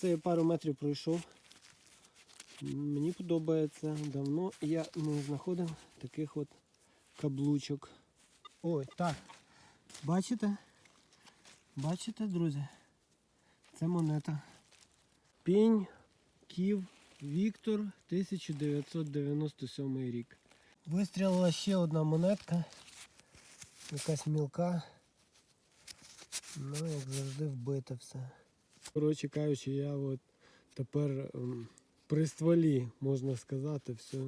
Це я пару метрів пройшов. Мені подобається. Давно я не знаходив таких от каблучок. Ой, так. Бачите? Бачите, друзі? Це монета. Пінь Ків Віктор 1997 рік. Вистрілила ще одна монетка. Якась мілка. Ну, як завжди, вбите все. Коротше кажучи, я от тепер ем, при стволі, можна сказати, все.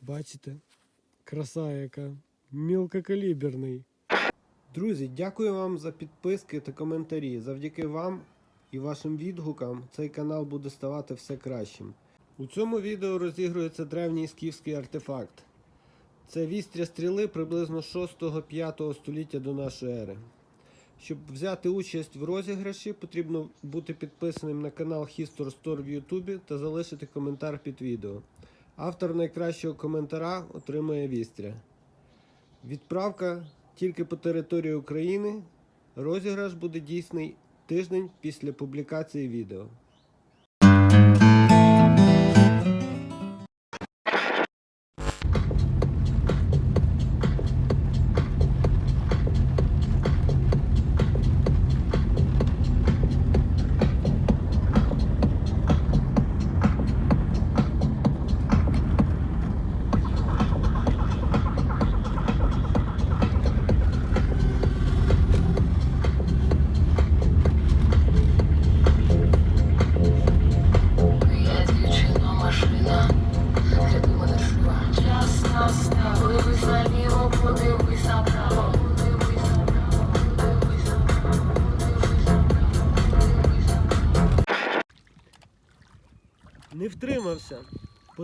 Бачите? Краса яка. Мілкокаліберний. Друзі, дякую вам за підписки та коментарі. Завдяки вам і вашим відгукам цей канал буде ставати все кращим. У цьому відео розігрується древній скіфський артефакт. Це вістря стріли приблизно 6-5 століття до нашої ери. Щоб взяти участь в розіграші, потрібно бути підписаним на канал Histor Store в Ютубі та залишити коментар під відео. Автор найкращого коментара отримує вістря. Відправка тільки по території України. Розіграш буде дійсний тиждень після публікації відео.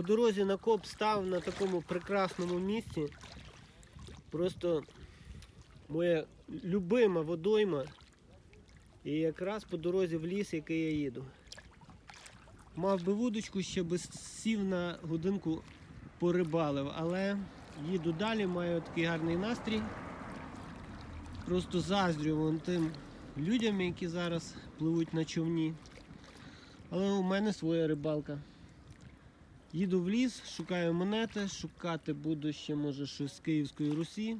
Дорозі на коп став на такому прекрасному місці. Просто моя любима водойма. І якраз по дорозі в ліс, який я їду. Мав би вудочку, ще би сів на годинку порибалив, але їду далі, маю такий гарний настрій. Просто заздрю вон тим людям, які зараз пливуть на човні. Але у мене своя рибалка. Їду в ліс, шукаю монети, шукати буду ще може щось з Київської Русі.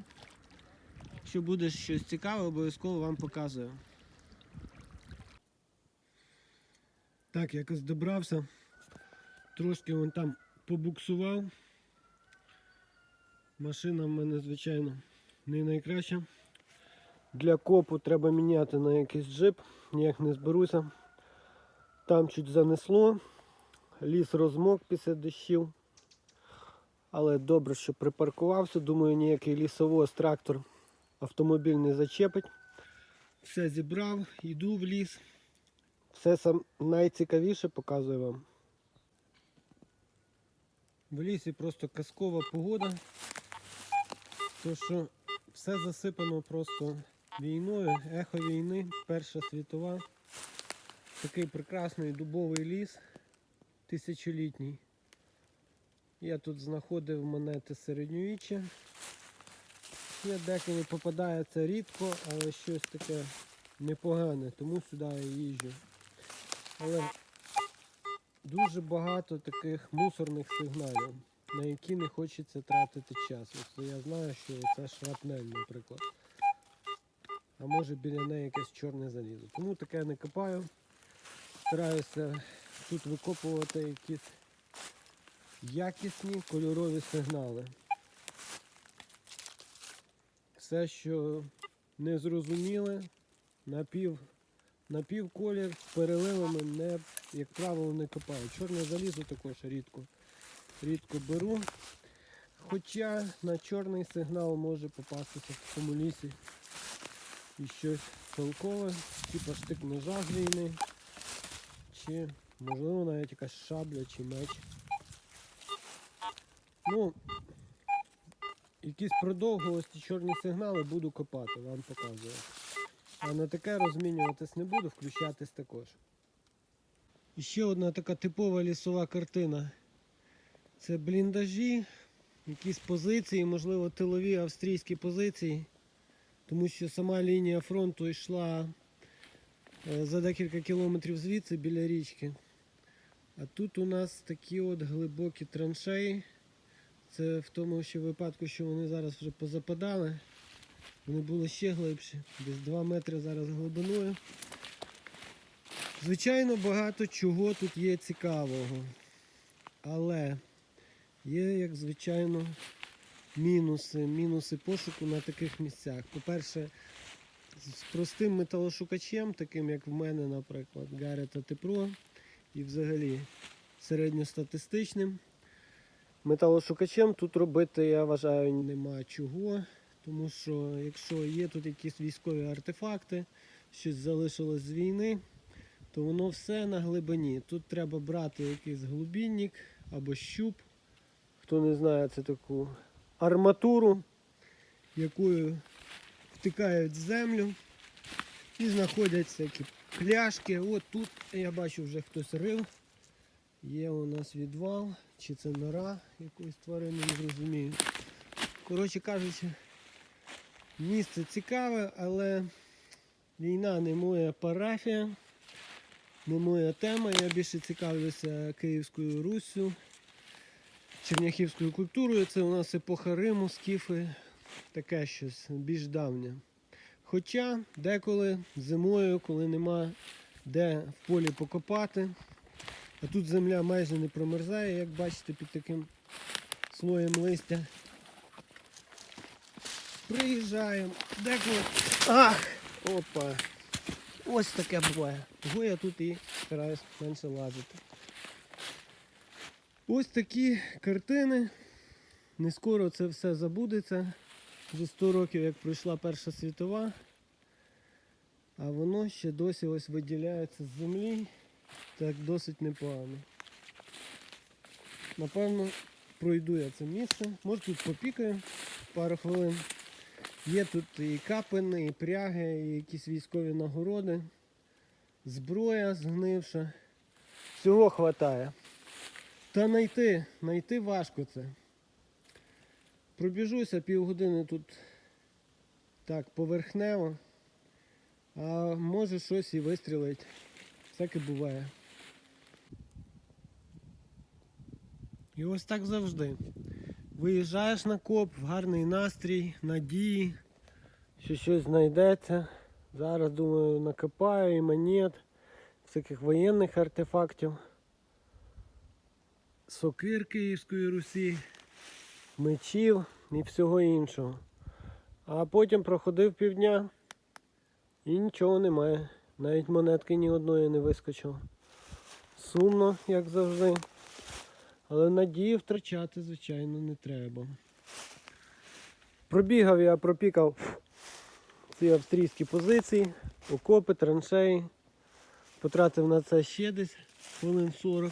Якщо буде щось цікаве, обов'язково вам показую. Так, якось добрався. Трошки вон там побуксував. Машина в мене, звичайно, не найкраща. Для копу треба міняти на якийсь джип, ніяк не зберуся. Там чуть занесло, ліс розмок після дощів. Але добре, що припаркувався. Думаю, ніякий лісовоз трактор автомобіль не зачепить. Все зібрав, йду в ліс. Все сам найцікавіше показую вам. В лісі просто казкова погода. То що все засипано просто війною, ехо війни, Перша світова. Такий прекрасний дубовий ліс тисячолітній. Я тут знаходив монети середньовіччя. Ще деколи попадається рідко, але щось таке непогане, тому сюди я їжджу. Але дуже багато таких мусорних сигналів, на які не хочеться тратити час. Ось я знаю, що це шрапнель, наприклад. А може біля неї якесь чорне залізо. Тому таке не копаю. Стараюся тут викопувати якісь якісні кольорові сигнали. Все, що не зрозуміле, напів, напів колір переливами не, як правило, не копаю. Чорне залізо також рідко, рідко беру. Хоча на чорний сигнал може попастися в цьому лісі і щось толкове, типу штик ножа з чи можливо навіть якась шабля чи меч. Ну, якісь продовгувості чорні сигнали буду копати, вам показую. А на таке розмінюватись не буду, включатись також. І ще одна така типова лісова картина. Це бліндажі, якісь позиції, можливо, тилові австрійські позиції. Тому що сама лінія фронту йшла за декілька кілометрів звідси біля річки. А тут у нас такі от глибокі траншеї. Це в тому ще випадку, що вони зараз вже позападали. Вони були ще глибші, десь 2 метри зараз глибиною. Звичайно, багато чого тут є цікавого. Але є, як звичайно, мінуси. Мінуси пошуку на таких місцях. По-перше, з простим металошукачем, таким як в мене, наприклад, Гарета Тепро, і взагалі середньостатистичним. Металошукачем тут робити, я вважаю, нема чого. Тому що якщо є тут якісь військові артефакти, щось залишилось з війни, то воно все на глибині. Тут треба брати якийсь глибинник або щуп. Хто не знає, це таку арматуру, якою втикають в землю і знаходять всякі пляшки. От тут я бачу вже хтось рив. Є у нас відвал, чи це нора якоїсь тварини, не розумію. Коротше кажучи, місце цікаве, але війна не моя парафія, не моя тема. Я більше цікавлюся Київською Руссю, черняхівською культурою. Це у нас епоха Риму, скіфи, таке щось більш давнє. Хоча деколи зимою, коли нема де в полі покопати, а тут земля майже не промерзає, як бачите, під таким слоєм листя. Приїжджаємо. Деколи. Ах! Опа! Ось таке буває. Того я тут і стараюсь менше лазити. Ось такі картини. Не скоро це все забудеться. Вже 100 років, як пройшла Перша світова, а воно ще досі ось виділяється з землі. Так досить непогано. Напевно, пройду я це місце. Може тут попікаю пару хвилин. Є тут і капини, і пряги, і якісь військові нагороди, зброя згнивша. Всього хватає. Та знайти, знайти важко це. Пробіжуся півгодини тут так поверхнево, а може щось і вистрілить. Всяке буває. І ось так завжди. Виїжджаєш на коп, в гарний настрій, надії, що щось знайдеться. Зараз, думаю, накопаю і монет, всяких воєнних артефактів, сокир Київської Русі, мечів і всього іншого. А потім проходив півдня і нічого немає. Навіть монетки ні одної не вискочило. Сумно, як завжди. Але надії втрачати, звичайно, не треба. Пробігав я, пропікав ці австрійські позиції, окопи, траншеї. Потратив на це ще десь хвилин 40.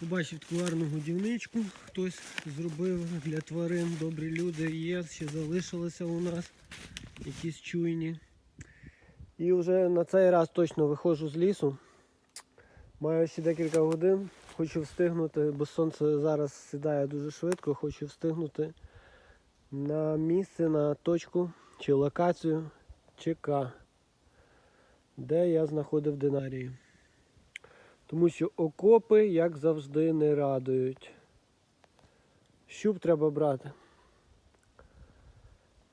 Побачив таку гарну годівничку, хтось зробив для тварин, добрі люди є, ще залишилися у нас якісь чуйні. І вже на цей раз точно виходжу з лісу. Маю ще декілька годин. Хочу встигнути, бо сонце зараз сідає дуже швидко, хочу встигнути на місце, на точку чи локацію ЧК, де я знаходив динарії. Тому що окопи, як завжди, не радують. Щуп треба брати.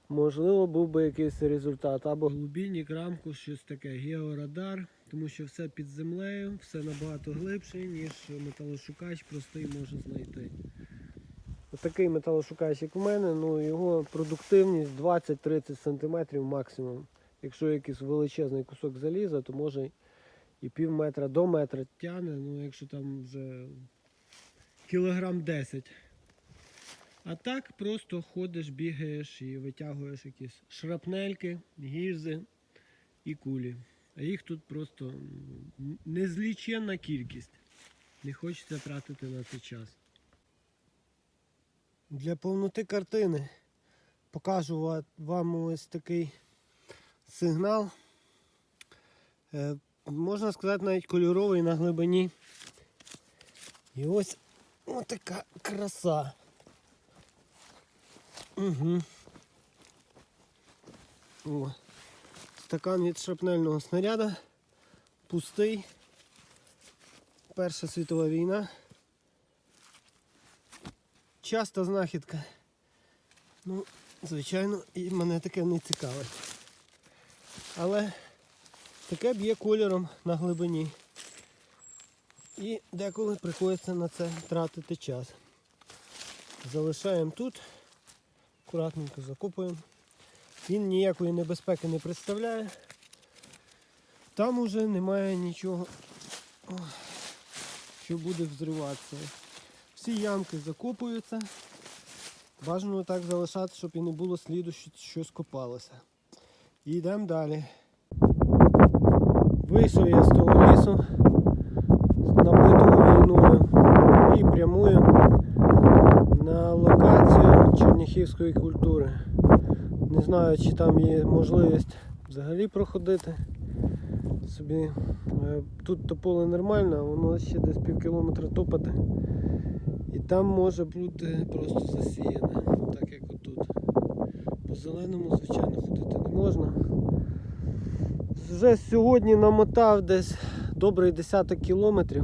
Можливо, був би якийсь результат. Або глибинник, рамку, щось таке, георадар, тому що все під землею, все набагато глибше, ніж металошукач простий може знайти. Отакий металошукач, як у мене, ну його продуктивність 20-30 см максимум. Якщо якийсь величезний кусок заліза, то може і пів метра до метра тягне, ну якщо там вже кілограм 10. А так просто ходиш, бігаєш і витягуєш якісь шрапнельки, гільзи і кулі. А їх тут просто незліченна кількість. Не хочеться тратити на це час. Для повноти картини покажу вам ось такий сигнал. Можна сказати, навіть кольоровий на глибині. І ось ось така краса. Угу. О. Стакан від шрапнельного снаряда. Пустий. Перша світова війна. Часта знахідка. Ну, звичайно, і мене таке не цікавить. Але таке б'є кольором на глибині. І деколи приходиться на це тратити час. Залишаємо тут, акуратненько закопуємо. Він ніякої небезпеки не представляє. Там уже немає нічого, що буде взриватися. Всі ямки закопуються. Бажано так залишати, щоб і не було сліду, що щось копалося. І йдемо далі. Вийшов я з того лісу, набитого війною, і прямую на локацію черніхівської культури. Не знаю, чи там є можливість взагалі проходити. Собі е, тут то поле нормальне, воно ще десь пів кілометра топати. І там може бути просто засіяне, так як отут. По зеленому, звичайно, ходити не можна. Вже сьогодні намотав десь добрий десяток кілометрів.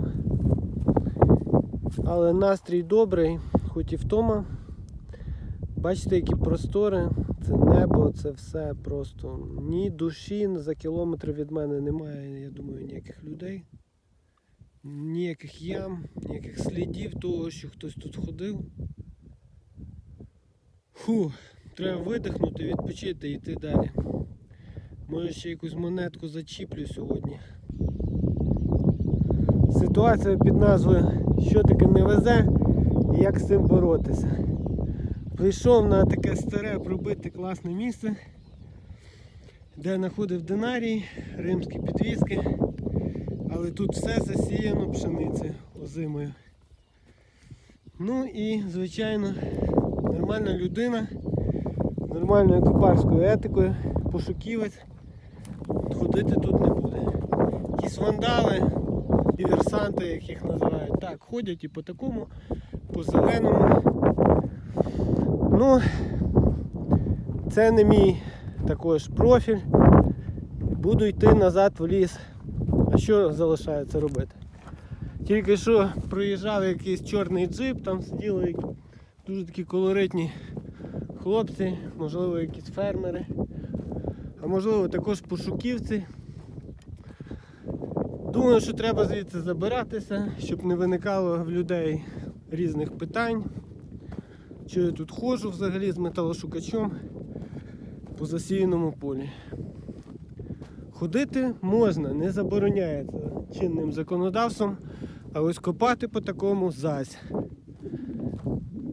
Але настрій добрий, хоч і втома. Бачите, які простори, це небо, це все просто. Ні душі за кілометр від мене немає, я думаю, ніяких людей. Ніяких ям, ніяких слідів того, що хтось тут ходив. Фу, треба видихнути, відпочити і йти далі. Може ще якусь монетку зачіплю сьогодні. Ситуація під назвою Що таке не везе і як з цим боротися. Прийшов на таке старе пробите класне місце, де знаходив динарій, римські підвіски, але тут все засіяно пшеницею озимою. Ну і, звичайно, нормальна людина нормальною копарською етикою, пошуківець, ходити тут не буде. Якісь вандали, диверсанти, як їх називають, так, ходять і по такому, по зеленому. Ну, це не мій також профіль. Буду йти назад в ліс. А що залишається робити? Тільки що проїжджав якийсь чорний джип, там сиділи дуже такі колоритні хлопці, можливо, якісь фермери, можливо також пошуківці. Думаю, що треба звідси забиратися, щоб не виникало в людей різних питань. Що я тут ходжу взагалі з металошукачом по засіяному полі. Ходити можна, не забороняється чинним законодавством, а ось копати по такому зась.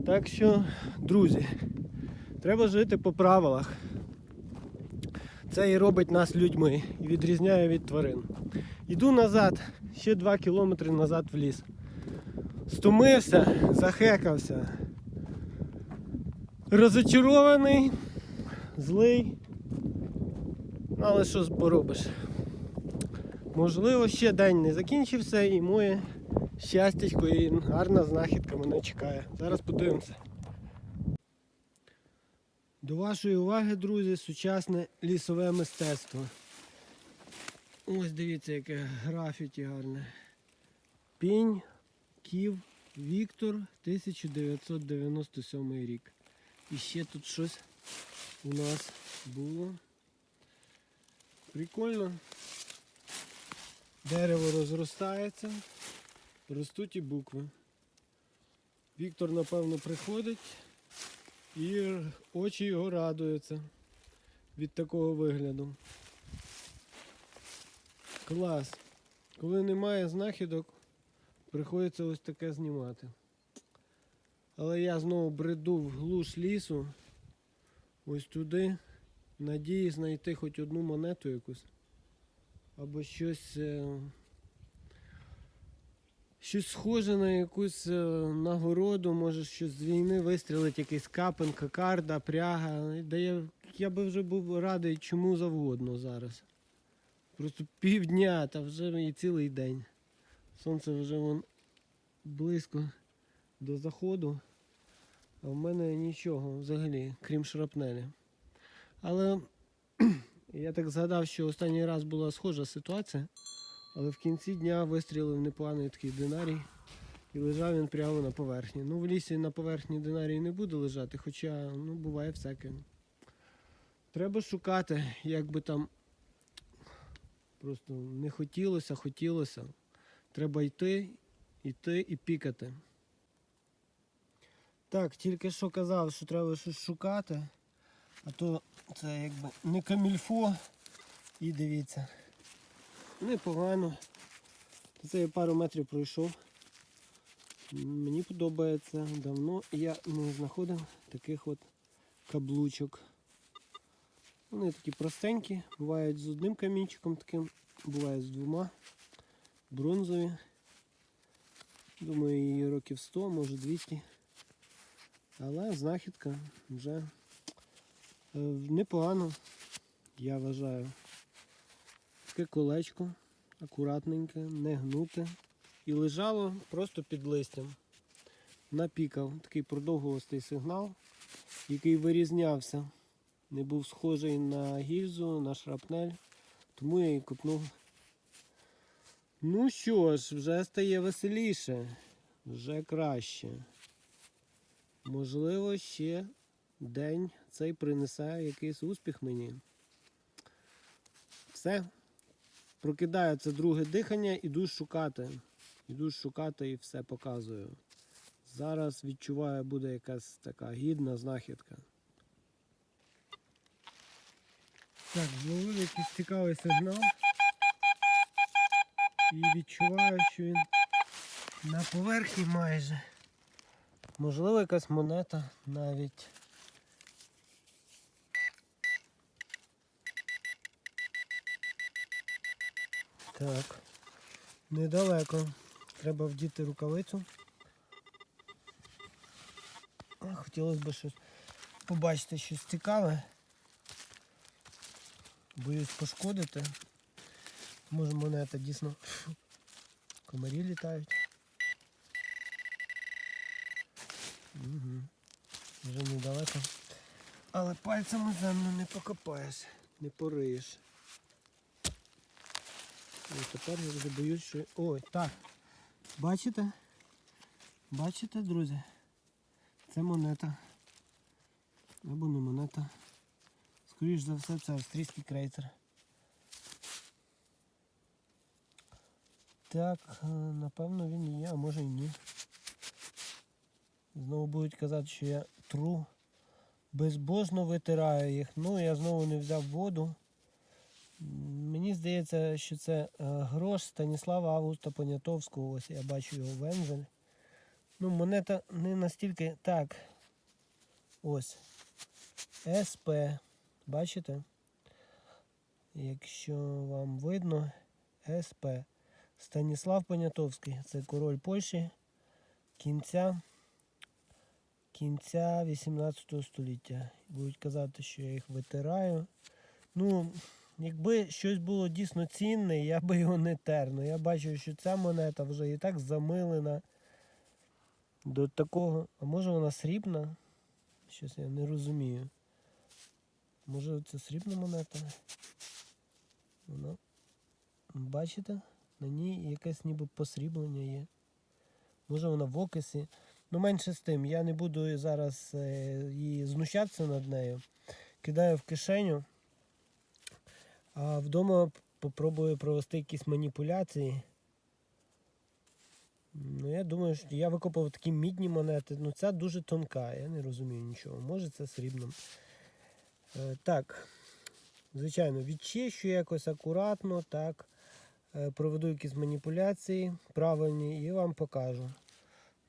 Так що, друзі, треба жити по правилах. Це і робить нас людьми і відрізняє від тварин. Іду назад, ще 2 кілометри назад в ліс. Стомився, захекався. Розочарований, злий. Ну, Але що поробиш? Можливо, ще день не закінчився і моє щастячко і гарна знахідка мене чекає. Зараз подивимося. До вашої уваги, друзі, сучасне лісове мистецтво. Ось дивіться, яке графіті гарне. Пінь, Ків, Віктор, 1997 рік. І ще тут щось у нас було. Прикольно. Дерево розростається, ростуть і букви. Віктор, напевно, приходить і очі його радуються від такого вигляду. Клас. Коли немає знахідок, приходиться ось таке знімати. Але я знову бреду в глуш лісу. Ось туди. Надії знайти хоч одну монету якусь. Або щось. Щось схоже на якусь е, нагороду, може щось з війни вистрілить, якийсь капен, кокарда, пряга. Да я, я би вже був радий чому завгодно зараз. Просто півдня, та вже і цілий день. Сонце вже вон близько до заходу. А в мене нічого взагалі, крім шрапнелі. Але я так згадав, що останній раз була схожа ситуація, але в кінці дня вистрілив непоганий такий динарій. І лежав він прямо на поверхні. Ну, в лісі на поверхні динарій не буде лежати, хоча ну, буває всяке. Треба шукати, як би там просто не хотілося, хотілося. Треба йти, йти і пікати. Так, тільки що казав, що треба щось шукати, а то це якби не камільфо. І дивіться. Непогано. Це я пару метрів пройшов. Мені подобається. Давно я не знаходив таких от каблучок. Вони такі простенькі, бувають з одним камінчиком таким, бувають з двома. Бронзові. Думаю, її років 100, може 200. Але знахідка вже е, непогано, я вважаю. Таке колечко, акуратненьке, не гнуте. І лежало просто під листям. Напікав такий продовгувастий сигнал, який вирізнявся. Не був схожий на гільзу, на шрапнель, тому я і копнув. Ну що ж, вже стає веселіше, вже краще. Можливо, ще день цей принесе якийсь успіх мені. Все. Прокидаю це друге дихання, іду шукати. Іду шукати і все показую. Зараз відчуваю, буде якась така гідна знахідка. Так, зловив якийсь цікавий сигнал. І відчуваю, що він на поверхні майже. Можливо, якась монета навіть. Так. Недалеко. Треба вдіти рукавицю. Хотілося б щось побачити щось цікаве. Боюсь пошкодити. Може монета дійсно. Комарі літають. Угу. Вже недалеко. Але пальцями землю не покопаєш, не пориєш. І тепер я вже боюсь, що. Ой, так. Бачите? Бачите, друзі? Це монета. Або не монета. Скоріш за все, це австрійський крейцер. Так, е, напевно він і є, а може і ні. Знову будуть казати, що я тру. Безбожно витираю їх. Ну, я знову не взяв воду. Мені здається, що це е, грош Станіслава Августа Понятовського. Ось я бачу його вензель. Ну, монета не настільки. Так. Ось. СП. Бачите? Якщо вам видно, СП. Станіслав Понятовський. Це король Польщі кінця, кінця 18 століття. Будуть казати, що я їх витираю. Ну, якби щось було дійсно цінне, я би його не тер. Ну, я бачу, що ця монета вже і так замилена до такого. А може вона срібна? Щось я не розумію. Може це срібна монета? Вона. Бачите? На ній якесь ніби посріблення є. Може вона в окисі. Ну, менше з тим, я не буду зараз е, її знущатися над нею. Кидаю в кишеню, а вдома попробую провести якісь маніпуляції. Ну, я думаю, що я викопав такі мідні монети. Ну, ця дуже тонка, я не розумію нічого. Може це срібно. Е, так, звичайно, відчищу якось акуратно, так. Е, проведу якісь маніпуляції правильні і вам покажу,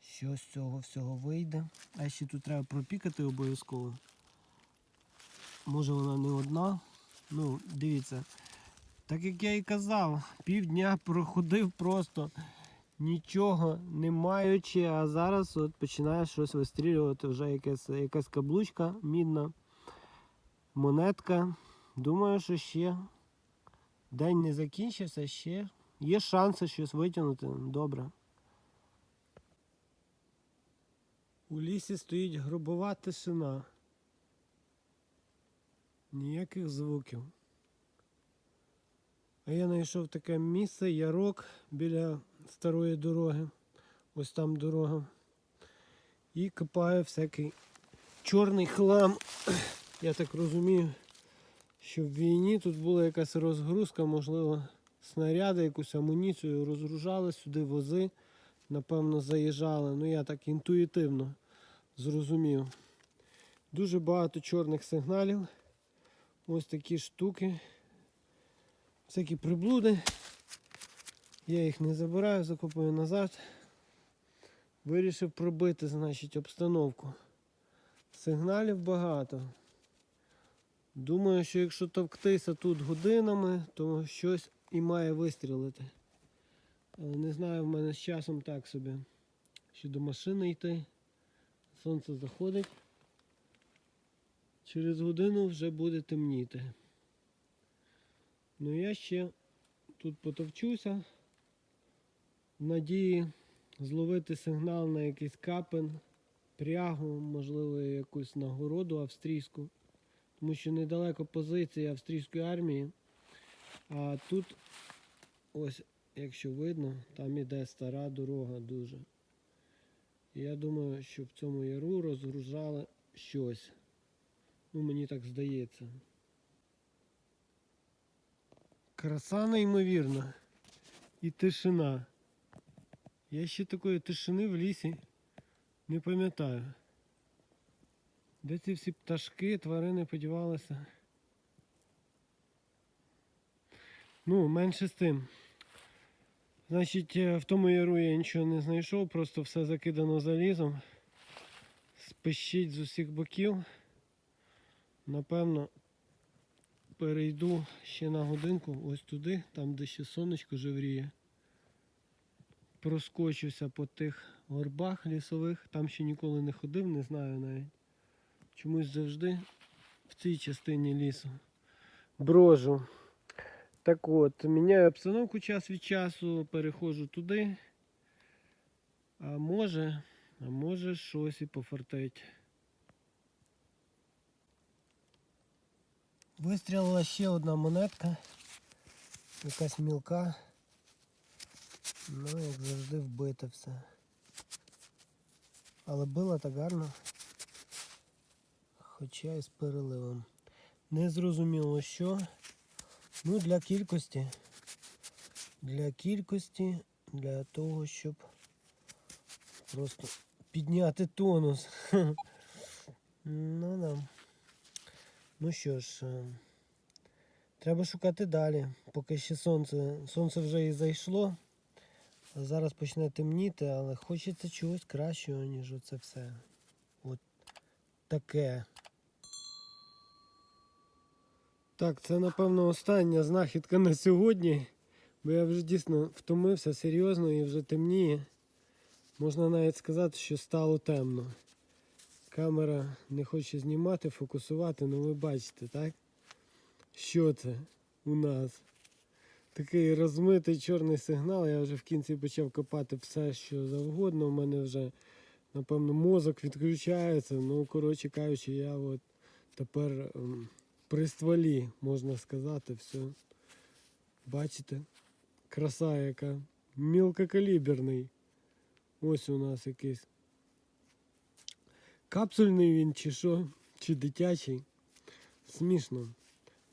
що з цього всього вийде. А ще тут треба пропікати обов'язково. Може вона не одна. Ну, дивіться, так як я і казав, півдня проходив просто нічого не маючи, а зараз от починає щось вистрілювати, вже якась, якась каблучка мідна, монетка. Думаю, що ще День не закінчився, ще є шанси щось витягнути. Добре. У лісі стоїть гробова тишина. Ніяких звуків. А я знайшов таке місце, ярок біля старої дороги. Ось там дорога. І копаю всякий чорний хлам. Я так розумію, що в війні тут була якась розгрузка, можливо, снаряди, якусь амуніцію розгружали сюди, вози, напевно, заїжджали. Ну я так інтуїтивно зрозумів. Дуже багато чорних сигналів. Ось такі штуки. Всякі приблуди. Я їх не забираю, закопую назад. Вирішив пробити, значить, обстановку. Сигналів багато. Думаю, що якщо товктися тут годинами, то щось і має вистрілити. Не знаю, в мене з часом так собі. Ще до машини йти. Сонце заходить. Через годину вже буде темніти. Ну я ще тут потовчуся. В надії зловити сигнал на якийсь капен, прягу, можливо, якусь нагороду австрійську. Тому що недалеко позиції австрійської армії. А тут, ось, якщо видно, там іде стара дорога дуже. Я думаю, що в цьому яру розгружали щось. Ну, мені так здається. Краса неймовірна. І тишина. Я ще такої тишини в лісі не пам'ятаю. Де ці всі пташки, тварини подівалися? Ну, менше з тим. Значить, е, в тому яру я нічого не знайшов, просто все закидано залізом. Спищить з усіх боків. Напевно, перейду ще на годинку ось туди, там де ще сонечко жевріє. Проскочуся по тих горбах лісових, там ще ніколи не ходив, не знаю навіть. Чомусь завжди в цій частині лісу брожу. Так от, міняю обстановку час від часу, переходжу туди. А може, а може щось і пофартить. Вистрілила ще одна монетка. Якась мілка. Ну, як завжди, вбите все. Але було так гарно. Хоча і з переливом. Не зрозуміло що. Ну, для кількості. Для кількості, для того, щоб просто підняти тонус. Ну да. Ну що ж, е, треба шукати далі, поки ще сонце. Сонце вже і зайшло. Зараз почне темніти, але хочеться чогось кращого, ніж оце все. От таке. Так, це напевно остання знахідка на сьогодні, бо я вже дійсно втомився серйозно і вже темніє. Можна навіть сказати, що стало темно. Камера не хоче знімати, фокусувати, ну ви бачите, так? Що це у нас? Такий розмитий чорний сигнал. Я вже в кінці почав копати все, що завгодно. У мене вже, напевно, мозок відключається. Ну, коротше кажучи, я от тепер ем, при стволі, можна сказати, все. Бачите? Краса яка. Мілкокаліберний. Ось у нас якийсь. Капсульний він чи що, чи дитячий. Смішно.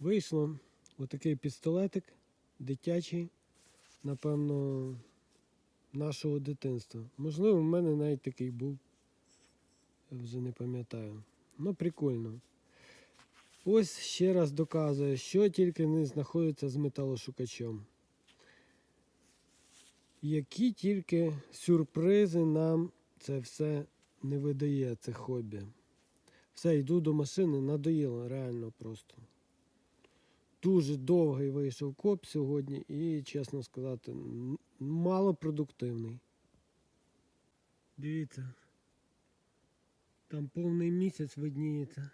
Вийшло отакий пістолетик дитячий, напевно, нашого дитинства. Можливо, в мене навіть такий був. Я вже не пам'ятаю. Ну, прикольно. Ось ще раз доказує, що тільки не знаходиться з металошукачем. Які тільки сюрпризи нам це все не видає, це хобі. Все, йду до машини, надоїло реально просто. Дуже довгий вийшов коп сьогодні і, чесно сказати, малопродуктивний. Дивіться. Там повний місяць видніється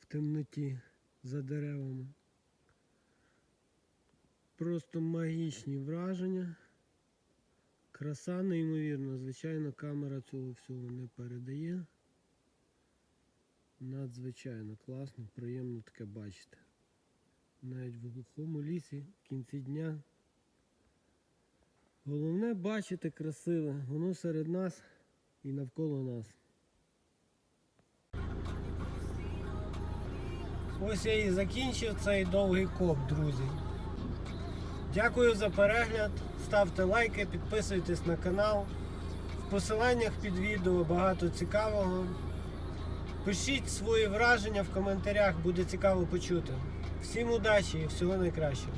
в темноті за деревами. Просто магічні враження. Краса неймовірна. Звичайно, камера цього всього не передає. Надзвичайно класно, приємно таке бачити. навіть в глухому лісі в кінці дня. Головне бачити красиве, воно серед нас і навколо нас. Ось я і закінчив цей довгий коп, друзі. Дякую за перегляд. Ставте лайки, підписуйтесь на канал. В посиланнях під відео багато цікавого. Пишіть свої враження в коментарях, буде цікаво почути. Всім удачі і всього найкращого.